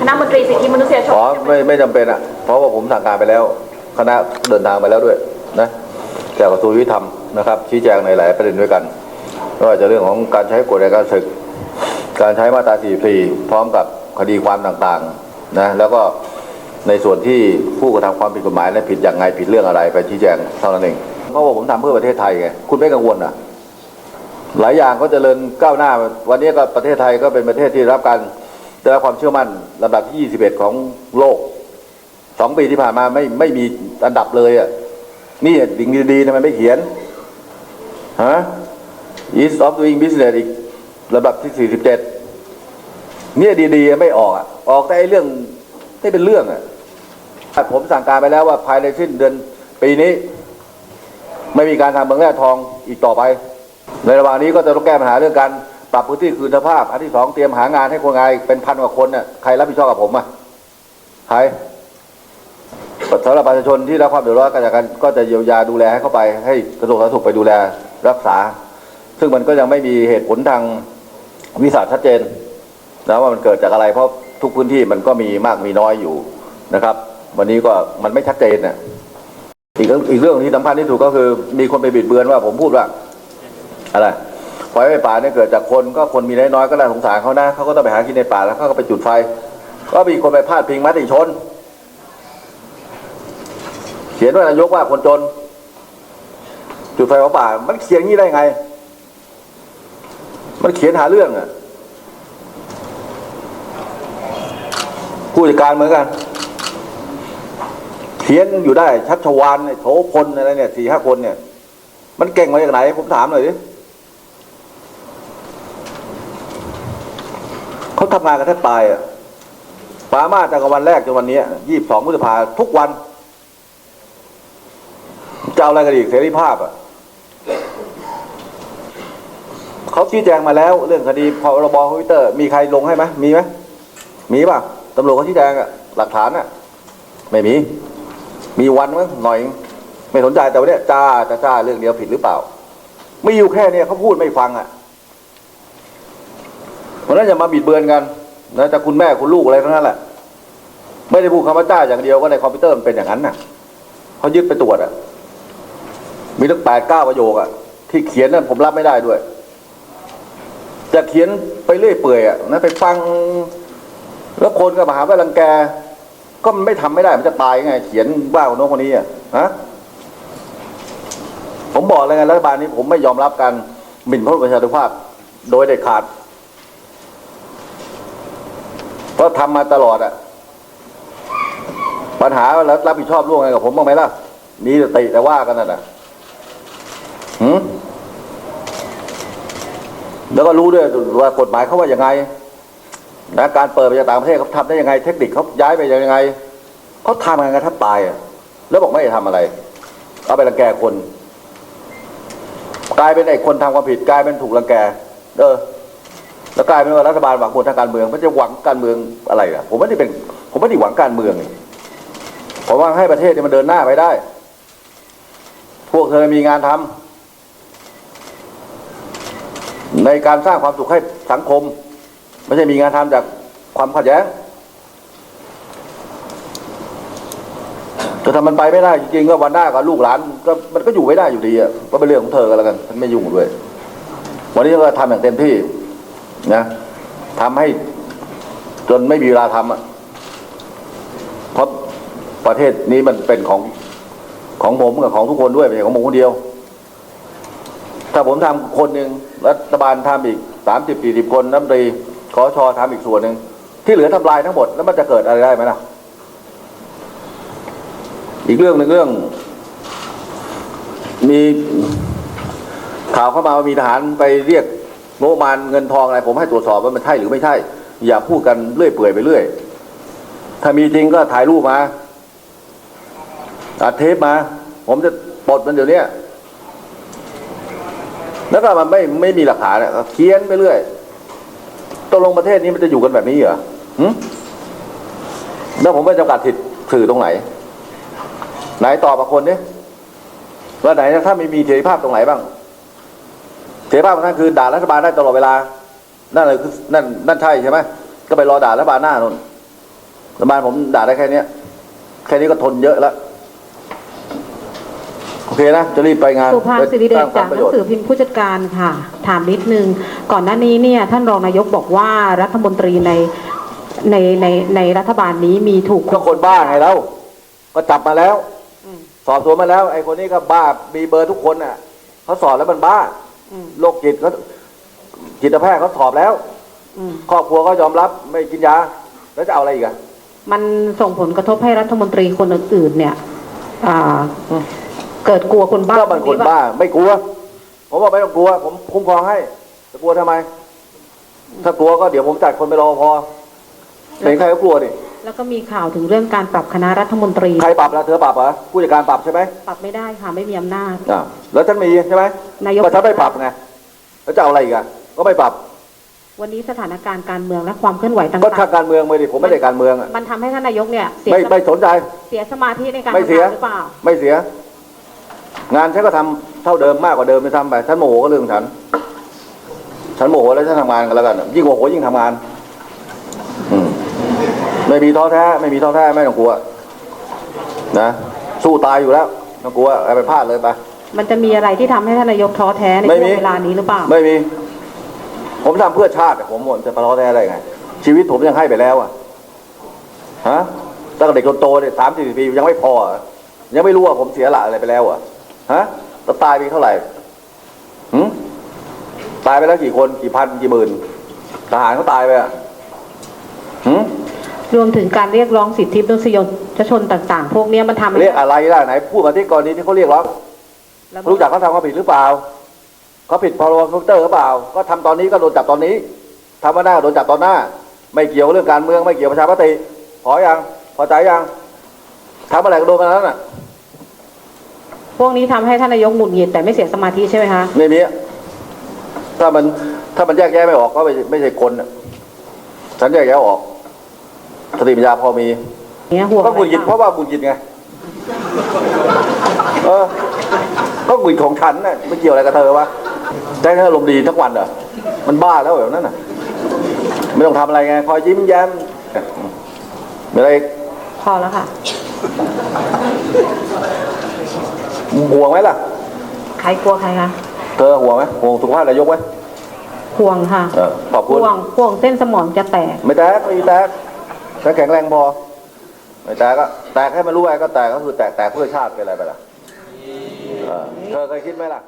คณะมนตรีสิทธิมนุษยชนอ๋อไม่ไม่จำเป็นอะ เพราะว่าผมสั่งการไปแล้ว คณะเดินทางไปแล้วด้วยนะจากกระทรวงยุติธรรมนะครับ ชี้แจงในหลายประเด็นด้วยกันไม่ว่าจะเรื่องของการใช้กฎในการศึก การใช้มาตรา44พร้อมกับคดีความต่างๆนะแล้วก็ในส่วนที่ผู้กระทำความผิดกฎหมายนั้นผิดอย่างไงผิดเรื่องอะไรไปชี้แจงเท่านั้นเองเพราะว่าผมทำเพื่อประเทศไทยไงคุณไม่กังวลอะหลายอย่างก็เจริญก้าวหน้า วันนี้ก็ประเทศไทยก็เป็นประเทศที่รับการ ได้รับความเชื่อมั่นลำดับที่ 21 ของโลกสองปีที่ผ่านมาไม่ไม่มีอันดับเลยอะนี่ดิ่งดีๆทำไมไม่เขียนฮะ East of Doing Business อีกลำดับที่ 47 เนี่ยดีๆไม่ออกอะออกแต่ไอ้เรื่องไม่เป็นเรื่องอะผมสั่งการไปแล้วว่าภายในสิ้นเดือนปีนี้ ไม่มีการทำเมืองแร่ทองอีกต่อไป ในระหว่างนี้ก็จะต้องแก้ปัญหาเรื่องการ ปรับพื้นที่คืนสภาพ อันที่สองเตรียมหางานให้คนงานเป็นพันกว่าคนน่ะใครรับผิดชอบกับผมอะใครสำหรับประชาชนที่รับความเดือดร้อนก็จะกันก็จะเยียวยาดูแลให้เข้าไปให้กระทรวงสาธารณสุขไปดูแลรักษา ซึ่งมันก็ยังไม่มีเหตุผลทางวิสัชชัดเจนนะว่ามันเกิดจากอะไรเพราะทุกพื้นที่มันก็มีมากมีน้อยอยู่นะครับ วันนี้ก็มันไม่ชัดเจนน่ะอีกเรื่องอีกเรื่องที่สำคัญที่สุดก็คือมีคนไปบิดเบือนว่าผมพูดว่าอะไร ไฟไหม้ป่าเนี่ยเกิดจากคนก็คนมีน้อยๆก็น่าสงสารเขานะเขาก็ต้องไปหากินในป่าแล้วเขาก็ไปจุดไฟ ก็มีคนไปพาดพิงมติชน เขียนว่านายกว่าคนจน จุดไฟเผาป่า มันเขียนงี้ได้ไง มันเขียนหาเรื่องอะผู้จัดการเหมือนกันเขียนอยู่ได้ชัชวานโถพลอะไรเนี่ยสี่ห้าคนเนี่ย มันเก่งมาจากไหนผมถามหน่อยดิ เขาทำงานกันแทบตายอะปามาจากวันแรกจนวันนี้ยี่สิบสองพฤษภาทุกวันจะเอาอะไรกันอีกเสรีภาพอะเขาชี้แจงมาแล้ว เรื่องคดีพรบคอมพิวเตอร์ มีใครลงให้ไหมมีไหมมีป่ะตำรวจเขาชี้แจงอะหลักฐานอะ ไม่มี มีวันมั้งหน่อย ไม่สนใจแต่วันเนี้ยจ้าจ้าจ้าเรื่องเดียวผิดหรือเปล่า ไม่อยู่แค่เนี้ยเขาพูดไม่ฟังอะ เพราะนั้นอย่ามาบิดเบือนกันนะจะคุณแม่คุณลูกอะไรทั้งนั้นแหละไม่ได้พูดคำว่าจ้าอย่างเดียวก็ในคอมพิวเตอร์มันเป็นอย่างนั้นน่ะเขายึดไปตรวจอะ มีตั้งแปดเก้าประโยคอะ ที่เขียนนั้นผมรับไม่ได้ด้วย จะเขียนไปเรื่อยเปื่อยอะนะไปฟัง แล้วคนก็มาหาว่ารังแก ก็มันไม่ทำไม่ได้มันจะตายไง เขียนว่าคนโน้นคนนี้อะฮะผมบอกเลยไงรัฐบาลนี้ผมไม่ยอมรับการหมิ่นพระบรมประชาธิปไตยโดยเด็ดขาด เพ ราะทำมาตลอดอะปัญหาแล้วรับผิดชอบร่วมกันกับผมบ้างไหมล่ะมีแต่ติแต่ว่ากันนั่นะหืมแล้วก็รู้ด้วยว่ากฎหมายเขาว่าอยังไงนะการเปิดไปจากต่างประเทศเขาทำได้ยังไง เทคนิคเขาย้ายไปยังไงเขาทำกันกันแทบตายอะแล้วบอกไม่ได้ทำอะไรเอาไปรังแกคน กลายเป็นไอ้คนทำความผิดกลายเป็นถูกรังแก เออ แล้วกลายเป็นว่ารัฐบาลหวังผลทางการเมืองมันจะหวังการเมืองอะไรล่ะผมไม่ได้เป็นผมไม่ได้หวังการเมืองผมวังให้ประเทศเนี่ยมันเดินหน้าไปได้ พวกเธอมีงานทำในการสร้างความสุขให้สังคม ไม่ใช่มีงานทำจากความขัดแย้งจะทำมันไปไม่ได้จริงๆก็วันหน้ากับลูกหลานก็มันก็อยู่ไม่ได้อยู่ดีอะก็เป็นเรื่องของเธอกันแล้วกันฉันไม่ยุ่งด้วย วันนี้ก็ทำอย่างเต็มที่ นะทำให้จนไม่มีเวลาทำอะเพราะประเทศนี้มันเป็นของของผมกับของทุกคนด้วยไม่ใช่ของผมคนเดียว ถ้าผมทำคนหนึ่งรัฐบาลทำอีกสามสิบสี่สิบคนน้ำตรีขอชอทำอีกส่วนหนึ่งที่เหลือทำลายทั้งหมดแล้วมันจะเกิดอะไรได้ไหมล่ะอีกเรื่องหนึ่งเรื่อง มีข่าวเข้ามาว่ามีทหารไปเรียก งบประมาณเงินทองอะไรผมให้ตรวจสอบว่ามันใช่หรือไม่ใช่ อย่าพูดกันเรื่อยเปื่อยไปเรื่อย ถ้ามีจริงก็ถ่ายรูปมาอัดเทปมา ผมจะปลดมันเดี๋ยวนี้แล้วก็มันไม่ไม่มีหลักฐานเขียนไปเรื่อยตกลงประเทศนี้มันจะอยู่กันแบบนี้เหรอหึแล้วผมไปจำกัดสิทธิ์สื่อตรงไหน ไหนตอบมาคนเนี้ว่าไหนถ้าไม่มีเสรีภาพตรงไหนบ้าง เสรีภาพของท่านคือด่ารัฐบาลได้ตลอดเวลา นั่นเลยคือนั่นนั่นใช่ใช่ไหมก็ไปรอด่ารัฐบาลหน้านู่นรัฐบาลผมด่าได้แค่เนี้ยแค่นี้ก็ทนเยอะแล้วโอเคนะ จะรีบไปงานสุภาพสิริเดสชร้างควาจามกประหนัโยงชน์สือพิมพ์ผู้จัดการค่ะ ถามนิดนึง ก่อนหน้านี้เนี่ย ท่านรองนายกบอกว่ารัฐมนตรีในในในในรัฐบาลนี้มีถูกก็คนบ้าไงแล้ว ก็จับมาแล้วอืมสอบสวนมาแล้ว ไอ้คนนี้ก็บ้ามีเบอร์ทุกคนอะเขาสอบแล้วมันบ้าอืม โรคจิตเขาจิตแพทย์เขาสอบแล้วอืมครอบครัวก็ยอมรับไม่กินยา แล้วจะเอาอะไรอีกอะมันส่งผลกระทบให้รัฐมนตรีคนอื่นๆเนี่ยอ่าเกิดกลัวคนบ้าก็มันคนบ้า ไม่กลัว ผมว่าไม่ต้องกลัว ผมคุ้มครองให้จะกลัวทำไม ถ้ากลัวก็เดี๋ยวผมจัดคนไปรอพอเห็นใครก็กลัวดิ แล้วก็มีข่าวถึงเรื่องการปรับคณะรัฐมนตรี ใครปรับล่ะเธอปรับเหรอผู้จัดการปรับใช่ไหมปรับไม่ได้ค่ะไม่มีอำนาจ อ่าแล้วฉันมีใช่ไหมนายก ก็ฉันไม่ปรับไงแล้วจะเอาอะไรอีกอะก็ไม่ปรับวันนี้สถานการณ์การเมืองและความเคลื่อนไหวต่างก็ทางการเมืองไม่ดิผมไม่ได้การเมืองอะๆ มันทำให้ท่านนายกเนี่ยเสียไม่ไม่สนใจ เสียสมาธิในการไม่ทำเสีย งานหรือเปล่า ไม่เสีย งานฉันก็ทำเท่าเดิมมากกว่าเดิมไม่ทำไปฉันโมโหก็เรื่องของฉัน ฉันโมโหแล้วฉันทำงานกันแล้วกัน ยิ่งโมโหยิ่งทำงานอืม ไม่มีท้อแท้ ไม่มีท้อแท้ไม่ต้องกลัว นะ สู้ตายอยู่แล้วไม่ต้องกลัวเอาไปพลาดเลยไปมันจะมีอะไรที่ทำให้ท่านนายกท้อแท้ในไม่ช่วมีงเวลานี้หรือเปล่า ไม่มี ผมทำเพื่อชาติอะผมหมดจะไปท้อแท้ได้ไง ชีวิตผมยังให้ไปแล้วอะฮะตั้งแต่เด็กจนโตเนี่ยสามสี่ปียังไม่พออะยังไม่รู้ว่าผมเสียหละอะไรไปแล้วอะฮะแล้วตายไปเท่าไหร่หืมตายไปแล้วกี่คนกี่พันกี่หมื่นทหารเขาตายไปอะหืม รวมถึงการเรียกร้องสิทธิมนุษยชนต่างๆ พวกเนี้ยมันทำให้เรียกอะไรล่ะไหนพูดมาที่กรณีที่เขาเรียกร้องแล้วรู้จักเขาทำความผิดหรือเปล่าเขาผิดพรบคอมพิวเตอร์หรือเปล่า ก็ทำตอนนี้ก็โดนจับตอนนี้ทำมาหน้าโดนจับตอนหน้า ไม่เกี่ยวเรื่องการเมืองไม่เกี่ยวประชามติพอยังพอใจยังทำอะไรก็โดนมาแล้วน่ะพวกนี้ทำให้ท่านนายกหงุดหงิดแต่ไม่เสียสมาธิใช่ไหมคะไม่มีถ้ามันถ้ามันแยกแยะไม่ออกก็ไม่ไม่ใช่คนน่ะฉันแยกแยะออก สติปัญญาพอมีเนี่ยห่วงก็หงุดหงิดอะไรเพราะว่าหงุดหงิดไงเออก็หงุดหงิดของฉันน่ะไม่เกี่ยวอะไรกับเธอวะใจเธอลมณ์ดีทั้งวันเหรอมันบ้าแล้วแบบนั้นน่ะ ไม่ต้องทำอะไรไงคอยยิ้มแย้มมีอะไรอีกพอแล้วค่ะห่วงไหมล่ะใครกลัวใครคะเธอห่วงไหมห่วงสุขภาพนายกไหมห่วงค่ะเออขอบคุณห่วงห่วงเส้นสมองจะแตก ไม่แตกไม่มีแตก ถ้าแข็งแรงพอไม่แตกก็แตกให้มันรู้ไว้ก็แตกก็คือแตกแตกเพื่อชาติเป็นอะไรไปล่ะเออเธอเคยคิดไหมล่ะ